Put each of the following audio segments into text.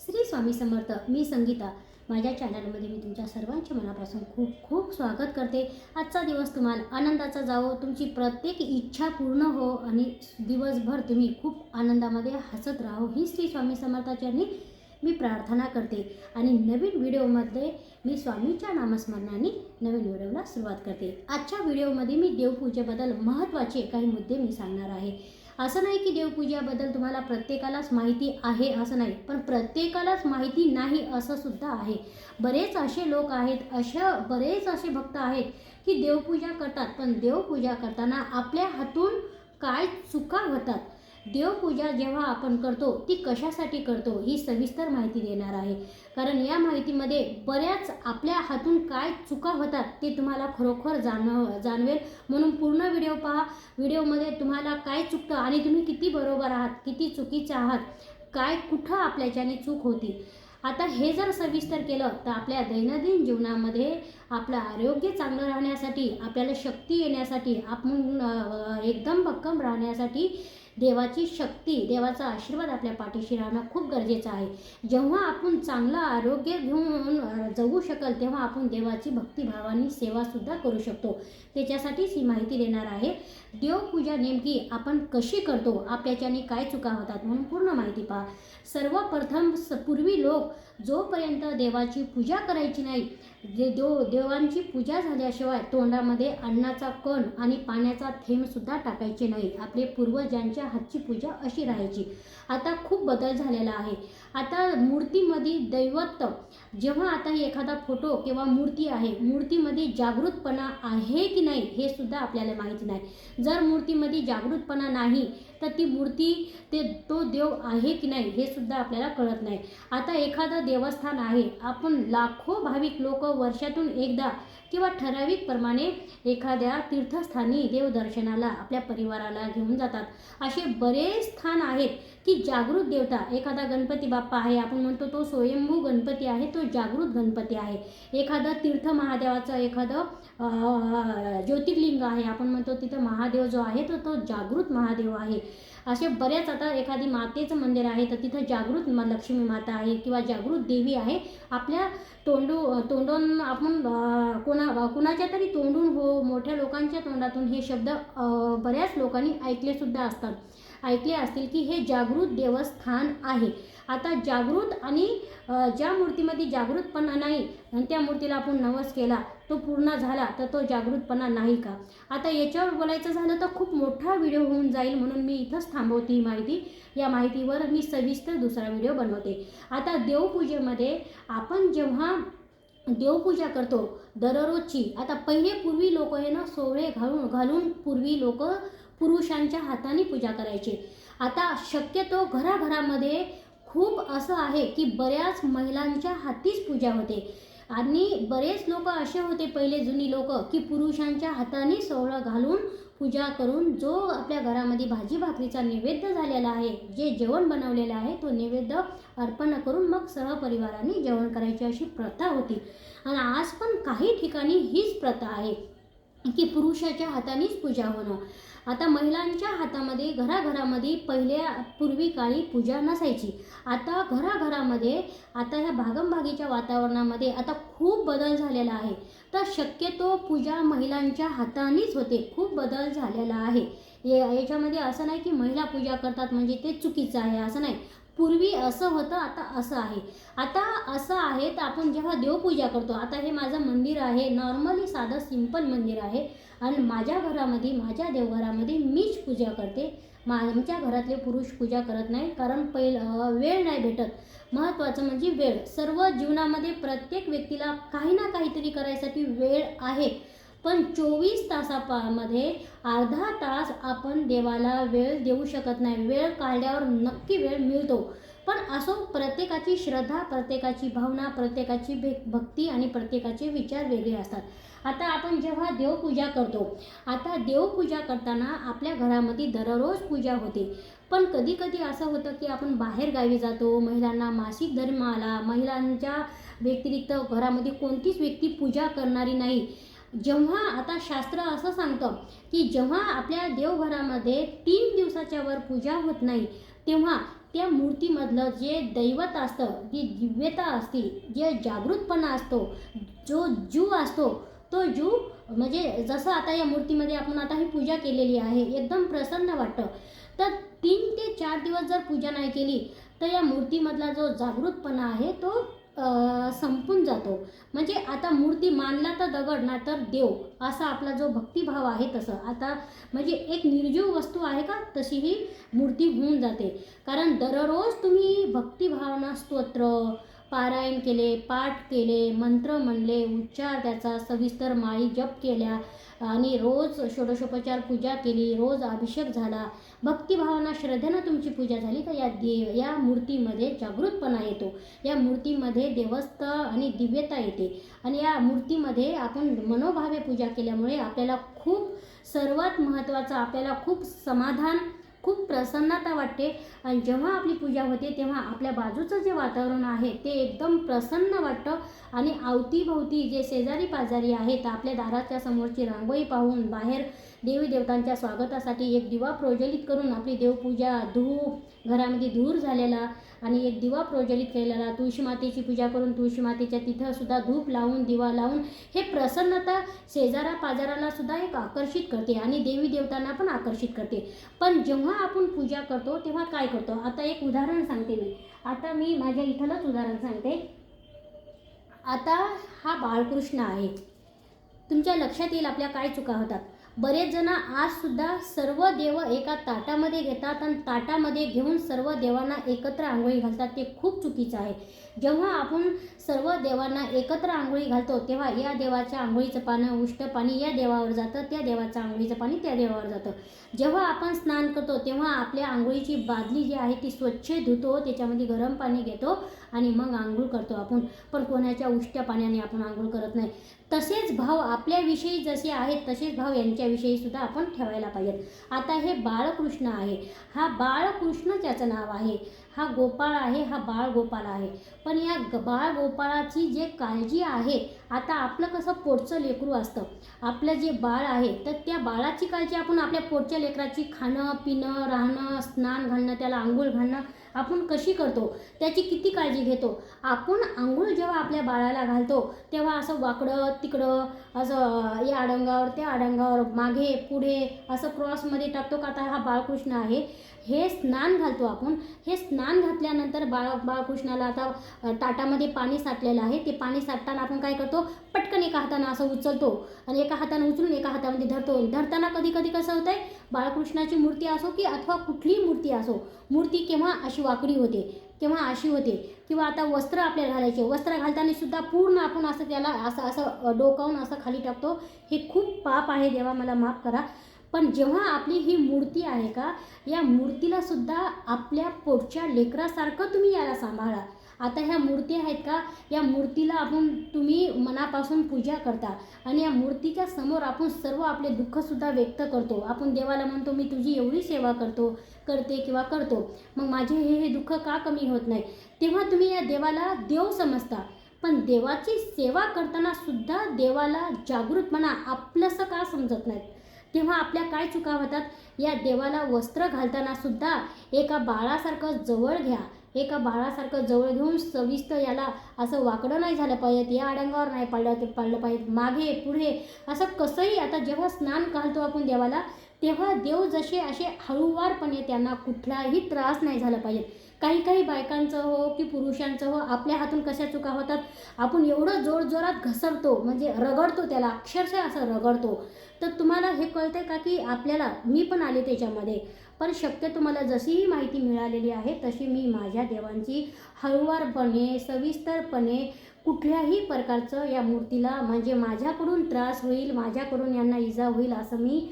श्री स्वामी समर्थ मी संगीता. माझ्या चॅनलमध्ये मी तुमच्या सर्वांच्या मनापासून खूप खूप स्वागत करते. आजचा दिवस तुम्हाला आनंदाचा जावो तुमची प्रत्येक इच्छा पूर्ण हो आणि दिवसभर तुम्ही खूप आनंदामध्ये हसत राहो ही श्री स्वामी समर्थाच्यांनी मी प्रार्थना करते. आणि नवीन व्हिडिओमध्ये मी स्वामीच्या नामस्मरणाने नवीन व्हिडिओला सुरुवात करते. आजच्या व्हिडिओमध्ये मी देवपूजेबद्दल महत्त्वाचे काही मुद्दे मी सांगणार आहे. असं नाही की देवपूजाबद्दल तुम्हाला प्रत्येकालाच माहिती आहे असं नाही पण प्रत्येकालाच माहिती नाही असं सुद्धा आहे. बरेच असे लोक आहेत अशा बरेच असे भक्त आहेत की देवपूजा करतात पण देवपूजा करताना आपल्या हातून काय चुका होतात? देवपूजा जेव्हा आपण करतो ती कशासाठी करतो ही सविस्तर माहिती देणार आहे. कारण या माहितीमध्ये बऱ्याच आपल्या हातून काय चुका होतात ते तुम्हाला खरोखर जाणव जाणवेल. म्हणून पूर्ण व्हिडिओ पहा. व्हिडिओमध्ये तुम्हाला काय चुकतं आणि तुम्ही किती बरोबर आहात किती चुकीचे आहात काय कुठं आपल्याच्याने चूक होती. आता हे जर सविस्तर केलं तर आपल्या दैनंदिन जीवनामध्ये आपलं आरोग्य चांगलं राहण्यासाठी आपल्याला शक्ती येण्यासाठी आपण एकदम भक्कम राहण्यासाठी देवाची शक्ती देवाचा आशीर्वाद आपल्या पाठीशी राहणं खूप गरजेचं आहे. जेव्हा आपण चांगलं आरोग्य घेऊन जगू शकल तेव्हा आपण देवाची भक्तिभावानी सेवासुद्धा करू शकतो. त्याच्यासाठीच ही माहिती देणार आहे. देवपूजा नेमकी आपण कशी करतो? आपल्याच्याने काय चुका होतात? म्हणून पूर्ण माहिती पहा. सर्वप्रथम स पूर्वी लोक जोपर्यंत देवाची पूजा करायची नाही जे देव देवांची पूजा झाल्याशिवाय तोंडामध्ये अन्नाचा कण आणि पाण्याचा थेंबसुद्धा टाकायचे नाही. आपले पूर्वजांच्या हातची पूजा अशी राहायची. आता खूप बदल झालेला आहे. आता मूर्तीमध्ये दैवत्व. जेव्हा आता एखादा फोटो किंवा मूर्ती आहे मूर्तीमध्ये जागृतपणा आहे की नाही हे सुद्धा आपल्याला माहिती नाही. जर मूर्तीमध्ये जागृतपणा नाही तर ती मूर्ती ते तो देव आहे की नाही हे सुद्धा आपल्याला कळत नाही. आता एखादं देवस्थान आहे आपण लाखो भाविक लोक वर्षातून एकदा किंवा ठराविक प्रमाणे एखाद्या तीर्थस्थानी देवदर्शनाला आपल्या परिवाराला घेऊन जातात. असे बरेच स्थान आहेत की जागृत देवता एखादा गणपती बाप्पा आहे आपण म्हणतो तो स्वयंभू गणपती आहे तो जागृत गणपती आहे. एखादा तीर्थ महादेवाचं एखादं ज्योतिर्लिंग आहे आपण म्हणतो तिथं महादेव जो आहे तो तो जागृत महादेव आहे. असे बरेच आता एखादी मातेचं मंदिर आहे तर तिथं जागृत लक्ष्मी माता आहे किंवा जागृत देवी आहे. आपल्या तोंडू तोंडून आपण कोणा कुणाच्या तरी तोंडून हो मोठ्या लोकांच्या तोंडातून हे शब्द बऱ्याच लोकांनी ऐकलेसुद्धा असतात. ऐकले असतील की हे जागृत देवस्थान आहे. आता जागृत आणि ज्या मूर्तीमध्ये जागृतपणा नाही आणि त्या मूर्तीला आपण नवस केला तो पूर्ण झाला तर तो जागृतपणा नाही का? आता याच्यावर बोलायचं झालं तर खूप मोठा व्हिडिओ होऊन जाईल म्हणून मी इथंच थांबवते ही माहिती. या माहितीवर मी सविस्तर दुसरा व्हिडिओ बनवते. आता देवपूजेमध्ये आपण जेव्हा देवपूजा करतो दररोजची आता पहिले पूर्वी लोक हे ना सोहळे घालून घालून पूर्वी लोक पुरुषांच्या हाताने पूजा करायचे. आता शक्यतो घराघरामध्ये खूप असं आहे की बऱ्याच महिलांच्या हातीच पूजा होते. आणि बरेच लोक असे होते पहिले जुनी लोक की पुरुषांच्या हाताने सोहळं घालून पूजा करून जो आपल्या घरामध्ये भाजी भाकरीचा नैवेद्य झालेला आहे जे जेवण बनवलेलं आहे तो नैवेद्य अर्पण करून मग सहपरिवाराने जेवण करायची अशी प्रथा होती. आणि आज पण काही ठिकाणी हीच प्रथा आहे. की पुरुषाच्या हातानेच पूजा होणं. आता महिलांच्या हातामध्ये घराघरामध्ये पहिल्या पूर्वी काळी पूजा नसायची. आता घराघरामध्ये आता ह्या भागमभागीच्या वातावरणामध्ये आता खूप बदल झालेला आहे. तर शक्यतो पूजा महिलांच्या हातानेच होते. खूप बदल झालेला आहे. या- याच्यामध्ये असं नाही की महिला पूजा करतात म्हणजे ते चुकीचं आहे असं नाही. पूर्वी असं होतं आता असं आहे. आता असं आहे तर आपण जेव्हा देवपूजा करतो आता हे माझं मंदिर आहे नॉर्मली साधं सिंपल मंदिर आहे. आणि माझ्या घरामध्ये माझ्या देवघरामध्ये मीच पूजा करते. मा आमच्या घरातले पुरुष पूजा करत नाही कारण पहिलं वेळ नाही भेटत. महत्त्वाचं म्हणजे वेळ. सर्व जीवनामध्ये प्रत्येक व्यक्तीला काही ना काहीतरी करायसाठी वेळ आहे. पण चोवीस तासामध्ये अर्धा तास आपण देवाला वेळ देऊ शकत नाही. वेळ काढल्यावर नक्की वेळ मिळतो. पण असो प्रत्येकाची श्रद्धा प्रत्येकाची भावना प्रत्येकाची भे भक्ती आणि प्रत्येकाचे विचार वेगळे असतात. आता आपण जेव्हा देवपूजा करतो आता देवपूजा करताना आपल्या घरामध्ये दररोज पूजा होते. पण कधी कधी असं होतं की आपण बाहेर गावी जातो महिलांना मासिक धर्म आला महिलांच्या व्यतिरिक्त घरामध्ये कोणतीच व्यक्ती पूजा करणारी नाही. जेव्हा आता शास्त्र असं सांगतं की जेव्हा आपल्या देवघरामध्ये तीन दिवसाच्या वर पूजा होत नाही तेव्हा त्या मूर्तीमधलं जे दैवत असतं जी दिव्यता असते जे जागृतपणा असतो जो जीव असतो तो जीव म्हणजे जसं आता या मूर्तीमध्ये आपण आता ही पूजा केलेली आहे एकदम प्रसन्न वाटतं. तर तीन ते चार दिवस जर पूजा नाही केली तर या मूर्तीमधला जो जागृतपणा आहे तो संपून जातो. म्हणजे आता मूर्ती मानला तर दगड ना तर देव असा आपला जो भक्तिभाव आहे तसं. आता म्हणजे एक निर्जीव वस्तू आहे का तशी ही मूर्ती होऊन जाते. कारण दररोज तुम्ही भक्तिभावना स्तोत्र पारायण केले पाठ केले मंत्र म्हणले उच्चार त्याचा सविस्तर माळी जप केल्या आणि रोज षोडशोपचार पूजा केली रोज अभिषेक झाला. भक्तिभावना श्रद्धेनं तुमची पूजा झाली तर या देव या मूर्तीमध्ये जागृतपणा येतो. या मूर्तीमध्ये देवस्थ आणि दिव्यता येते. आणि या मूर्तीमध्ये आपण मनोभावे पूजा केल्यामुळे आपल्याला खूप सर्वात महत्त्वाचं आपल्याला खूप समाधान खूप प्रसन्नता वाटते. आणि जेव्हा आपली पूजा होते तेव्हा आपल्या बाजूचं जे वातावरण आहे ते एकदम प्रसन्न वाटतं. आणि अवतीभोवती जे शेजारी पाजारी आहेत आपल्या दाराच्या समोरची रांगोळी पाहून बाहेर देवी देवतांच्या स्वागतासाठी एक दिवा प्रज्वलित करून आपली देवपूजा धूप घरामध्ये धूर झालेला आणि एक दिवा प्रज्वलित केलेला. तुळशी मातेची पूजा करून तुळशी मातेच्या तिथंसुद्धा धूप लावून दिवा लावून हे प्रसन्नता शेजारा पाजाराला सुद्धा एक आकर्षित करते आणि देवी देवतांना पण आकर्षित करते. पण जेव्हा आपण पूजा करतो तेव्हा काय करतो? आता एक उदाहरण सांगते मी. आता मी माझ्या इथलंच उदाहरण सांगते. आता हा बाळकृष्ण आहे. तुमच्या लक्षात येईल आपल्या काय चुका होतात. बरेच जण आजसुद्धा सर्व देव एका ताटामध्ये घेतात आणि ताटामध्ये घेऊन सर्व देवांना एकत्र आंघोळी घालतात. ते खूप चुकीचं आहे. जेव्हा आपण सर्व देवांना एकत्र आंघोळी घालतो तेव्हा या देवाच्या आंघोळीचं पानं उष्ट पाणी या देवावर जातं त्या देवाचं आंघोळीचं पाणी त्या देवावर जातं. जेव्हा आपण स्नान करतो तेव्हा आपल्या आंघोळीची बादली जी आहे ती स्वच्छ धुतो त्याच्यामध्ये गरम पाणी घेतो आणि मग आंघोळ करतो आपण. पण कोणाच्या उष्ट्या पाण्याने आपण आंघोळ करत नाही. तसेच भाव आपल्याविषयी जसे आहेत तसेच भाव यांच्याविषयी सुद्धा आपण ठेवायला पाहिजेत. आता हे बाळकृष्ण आहे. हा बाळकृष्ण त्याचं नाव आहे. हा गोपाळ आहे हा बाळ गोपाळ आहे. पण या ग बाळ गोपाळाची जे काळजी आहे आता आपलं कसं पोटचं लेकरू असतं. आपलं जे बाळ आहे तर त्या बाळाची काळजी आपण आपल्या पोटच्या लेकराची खाणं पिणं राहणं स्नान घालणं त्याला आंघोळ घालणं आपण कशी करतो त्याची किती काळजी घेतो आपण आंघोळ जेव्हा आपल्या बाळाला घालतो तेव्हा असं वाकडं तिकडं असं या अडंगावर त्या अडंगावर मागे पुढे असं क्रॉसमध्ये टाकतो का आता हा बाळकृष्ण आहे हे स्नान घालतो आपण. हे स्नान घातल्यानंतर बाळ बाळकृष्णाला आता ताटामध्ये पाणी साठलेलं आहे ते पाणी साठताना आपण काय करतो पटकन एका हातानं असं उचलतो आणि एका हातानं उचलून एका हातामध्ये धरतो. धरताना कधी कधी कसं होतंय बाळकृष्णाची मूर्ती असो की अथवा कुठलीही मूर्ती असो मूर्ती केव्हा अशी वाकडी होते केव्हा अशी होते किंवा आता वस्त्र आपल्याला घालायचे वस्त्र घालताना सुद्धा पूर्ण आपण असं त्याला असं असं डोकावून असं खाली टाकतो. हे खूप पाप आहे देवा मला माफ करा. पण जेव्हा आपली ही मूर्ती आहे का या मूर्तीला सुद्धा आपल्या पोटच्या लेकरासारखं तुम्ही याला सांभाळा. आता ह्या मूर्ती आहेत का? या मूर्तीला आपण तुम्ही मनापासून पूजा करता. आणि या मूर्तीच्या समोर आपण सर्व आपले दुःखसुद्धा व्यक्त करतो. आपण देवाला म्हणतो मी तुझी एवढी सेवा करतो करते किंवा करतो. मग माझे हे हे दुःख का कमी होत नाही? तेव्हा तुम्ही या देवाला देव समजता. पण देवाची सेवा करताना सुद्धा देवाला जागृतपणा आपलंसं का समजत नाहीत? तेव्हा आपल्या काय चुका होतात? या देवाला वस्त्र घालताना सुद्धा एका बाळासारखं जवळ घ्या. एका बाळासारखं जवळ घेऊन सविस्तर याला असं वाकडं नाही झालं पाहिजे या अडंगावर नाही पडलं ते पडलं पाहिजे. मागे पुढे असं कसंही आता जेव्हा स्नान घालतो आपण देवाला तेव्हा देव जसे असे हळूवारपणे त्यांना कुठलाही त्रास नाही झाला पाहिजे. काही काही बायकांचं हो की पुरुषांचं हो आपल्या हातून कशा चुका होतात आपण एवढं जोरजोरात घसरतो म्हणजे रगडतो त्याला अक्षरशः असं रगडतो. तर तुम्हाला हे कळतं का की आपल्याला मी पण आले त्याच्यामध्ये. पण शक्यतो मला जशीही माहिती मिळालेली आहे तशी मी माझ्या देवांची हळुवारपणे सविस्तरपणे कुठल्याही प्रकारचं या मूर्तीला म्हणजे माझ्याकडून त्रास होईल माझ्याकडून यांना इजा होईल असं मी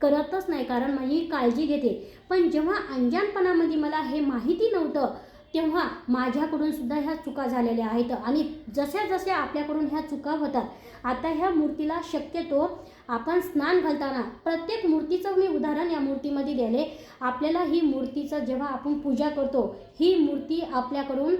करतच नाही. कारण माझी काळजी घेते. पण जेव्हा अंजानपणामध्ये मला हे माहिती नव्हतं तेव्हा माझ्याकडून सुद्धा ह्या चुका झालेल्या आहेत. आणि जशा जशा आपल्याकडून ह्या चुका होतात आता ह्या मूर्तीला शक्यतो आपण स्नान घालताना प्रत्येक मूर्तीचं मी उदाहरण या मूर्तीमध्ये दिले आपल्याला ही मूर्तीचं जेव्हा आपण पूजा करतो ही मूर्ती आपल्याकडून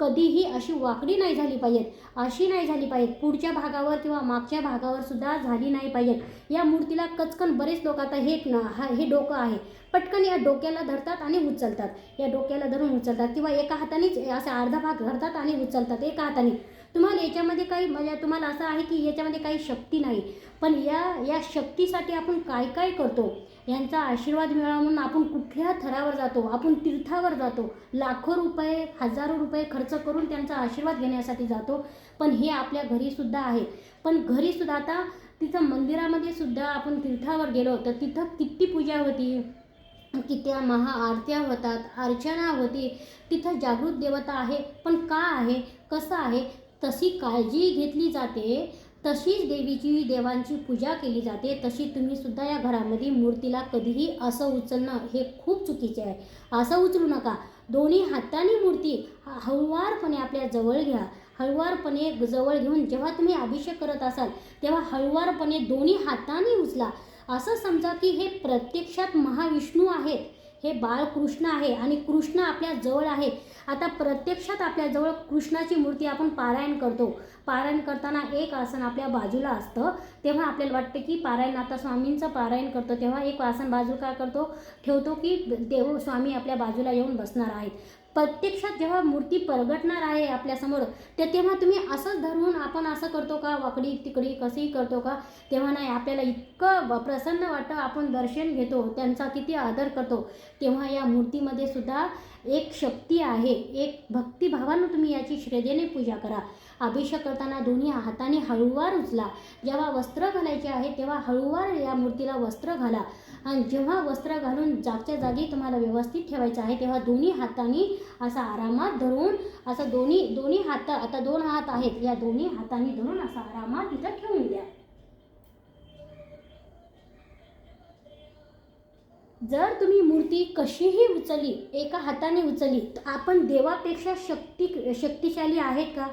कधीही अशी वाकडी नाही झाली पाहिजेत. अशी नाही झाली पाहिजेत. पुढच्या भागावर किंवा मागच्या भागावर सुद्धा झाली नाही पाहिजेत. या मूर्तीला कचकन बरेच लोक आता हे हा हे डोकं आहे. पटकन या डोक्याला धरतात आणि उचलतात. या डोक्याला धरून उचलतात किंवा एका हातानेच असा अर्धा भाग धरतात आणि उचलतात एका हाताने. तुम्हाला याच्यामध्ये काही म्हणजे तुम्हाला असं आहे की याच्यामध्ये काही शक्ती नाही. पण या या शक्तीसाठी आपण काय काय करतो? यांचा आशीर्वाद मिळावा म्हणून आपण कुठल्या थरावर जातो? आपण तीर्थावर जातो. लाखो रुपये हजारो रुपये खर्च करून त्यांचा आशीर्वाद घेण्यासाठी जातो. पण हे आपल्या घरीसुद्धा आहे. पण घरीसुद्धा आता तिथं मंदिरामध्ये सुद्धा आपण तीर्थावर गेलो तर तिथं किती पूजा होती? किती महाआरत्या होतात अर्चना होती. तिथं जागृत देवता आहे. पण का आहे? कसं आहे? तशी काळजी घेतली जाते. तशीच देवीची देवांची पूजा केली जाते. तशी तुम्ही सुद्धा या घरामध्ये मूर्तीला कधीही असं उचलणं हे खूप चुकीचे आहे. असं उचलू नका. दोन्ही हाताने मूर्ती हळुवारपणे आपल्या जवळ घ्या. हळुवारपणे जवळ घेऊन जेव्हा तुम्ही अभिषेक करत असाल तेव्हा हळुवारपणे दोन्ही हाताने उचला. असं समजा की हे प्रत्यक्षात महाविष्णू आहेत. हे बाळकृष्ण आहे आणि कृष्ण आपल्या जवळ आहे. आता प्रत्यक्षात आपल्याजवळ कृष्णाची मूर्ती आपण पारायण करतो. पारायण करताना एक आसन आपल्या बाजूला असतं तेव्हा आपल्याला वाटतं की पारायण आता स्वामींचं पारायण करतो तेव्हा एक आसन बाजू काय करतो? ठेवतो की देव स्वामी आपल्या बाजूला येऊन बसणार आहेत. प्रत्यक्षात जेव्हा मूर्ती परगटणार आहे आपल्यासमोर तर तेव्हा तुम्ही असंच धरून आपण असं करतो का? वाकडी तिकडी कसेही करतो का? तेव्हा नाही आपल्याला इतकं प्रसन्न वाटतं आपण दर्शन घेतो त्यांचा किती आदर करतो तेव्हा या मूर्तीमध्ये सुद्धा एक शक्ती आहे एक भक्तिभावानं तुम्ही याची श्रद्धेने पूजा करा. अभिषेक करताना दोन्ही हाताने हळूवार उचला. जेव्हा वस्त्र घालायचे आहे तेव्हा हळूवार या मूर्तीला वस्त्र घाला. आणि जेव्हा वस्त्र घालून जागच्या जागी तुम्हाला व्यवस्थित ठेवायचं आहे तेव्हा दोन्ही हाताने असा आरामात धरून असं दोन्ही दोन्ही हात आता दोन हात आहेत या दोन्ही हाताने धरून असा आरामात तिथं ठेवून द्या. जर तुम्ही मूर्ती कशीही उचलली एका हाताने उचलली तर आपण देवापेक्षा शक्ती शक्तिशाली आहेत का?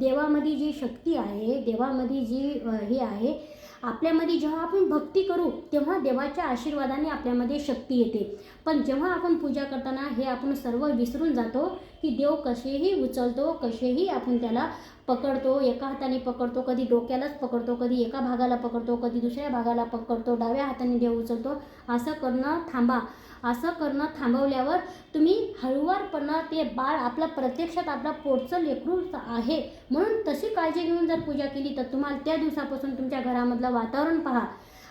देवामध्ये जी शक्ती आहे देवामध्ये जी हे आहे आपल्यामध्ये जेव्हा आपण भक्ती करू तेव्हा देवाच्या आशीर्वादाने आपल्यामध्ये शक्ती येते. पण जेव्हा आपण पूजा करताना हे आपण सर्व विसरून जातो की देव कसेही उचलतो कसेही आपण त्याला पकडतो एका हाताने पकडतो कधी डोक्यालाच पकडतो कधी एका भागाला पकडतो कधी दुसऱ्या भागाला पकडतो डाव्या हाताने देव उचलतो असं करणं थांबा. असं करणं थांबवल्यावर तुम्ही हळुवारपणं ते बाळ आपलं प्रत्यक्षात आपला पोटचं लेकरू आहे. म्हणून तशी काळजी घेऊन जर पूजा केली तर तुम्हाला त्या दिवसापासून तुमच्या घरामधलं वातावरण पहा.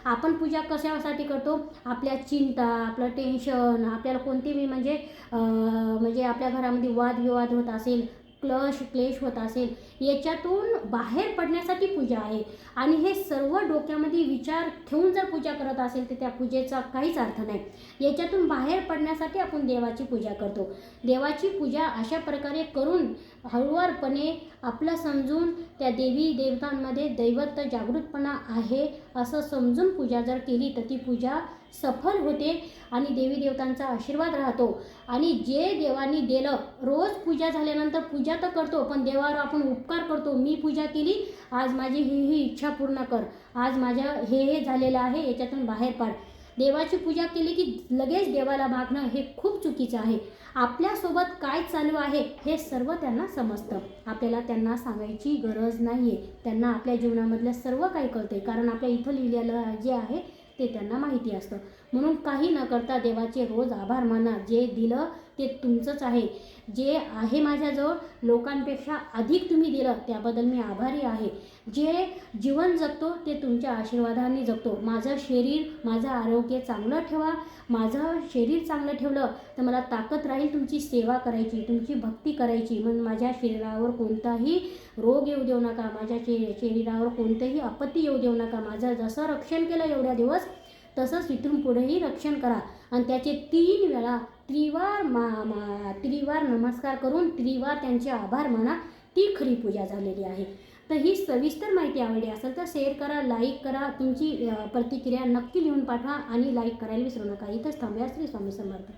आपण पूजा कशासाठी करतो? आपल्या चिंता आपलं टेन्शन आपल्याला कोणतीही म्हणजे म्हणजे आपल्या घरामध्ये वादविवाद होत असेल क्लश क्लेश होत असेल याच्यातून बाहेर पडण्यासाठी पूजा आहे. आणि हे सर्व डोक्यामध्ये विचार ठेवून जर पूजा करत असेल तर त्या पूजेचा काहीच अर्थ नाही. याच्यातून बाहेर पडण्यासाठी आपण देवाची पूजा करतो. देवाची पूजा अशा प्रकारे करून हळुवारपणे आपलं समजून त्या देवी देवतांमध्ये दैवत जागृतपणा आहे असं समजून पूजा जर केली तर ती पूजा सफल होते आणि देवी देवतांचा आशीर्वाद राहतो. आणि जे देवानी दिलं रोज पूजा झाल्यानंतर पूजा तर करतो पण देवावर आपण उपकार करतो मी पूजा केली आज माझी ही ही इच्छा पूर्ण कर. आज माझ्या हे हे झालेलं आहे याच्यातून बाहेर पाड. देवाची पूजा केली की लगेच देवाला मागणं हे खूप चुकीचं आहे. आपल्यासोबत काय चालू आहे हे सर्व त्यांना समजतं. आपल्याला त्यांना सांगायची गरज नाही आहे त्यांना आपल्या जीवनामधलं सर्व काही कळते कारण आपल्या इथं लिहिलेलं जे आहे ते त्यांना माहिती असतं. म्हणून काही न करता देवाचे रोज आभार माना. जे दिलं ते तुमचंच आहे. जे आहे माझ्याजवळ लोकांपेक्षा अधिक तुम्ही दिलं त्याबद्दल मी आभारी आहे. जे जीवन जगतो ते तुमच्या आशीर्वादाने जगतो. माझं शरीर माझं आरोग्य चांगलं ठेवा. माझं शरीर चांगलं ठेवलं तर मला ताकद राहील तुमची सेवा करायची तुमची भक्ती करायची. म्हणून माझ्या शरीरावर कोणताही रोग येऊ देऊ नका. माझ्या शे शरीरावर कोणतंही आपत्ती येऊ देऊ नका. माझं जसं रक्षण केलं एवढ्या दिवस तसंच इथून पुढेही रक्षण करा. आणि त्याचे तीन वेळा त्रिवार मा मा त्रिवार नमस्कार करून त्रिवार त्यांचे आभार म्हणा ती खरी पूजा झालेली आहे. तर ही सविस्तर माहिती आवडली असेल तर शेअर करा लाईक करा. तुमची प्रतिक्रिया नक्की लिहून पाठवा आणि लाईक करायला विसरू नका. इथंच थांबूया. श्री स्वामी समर्थ.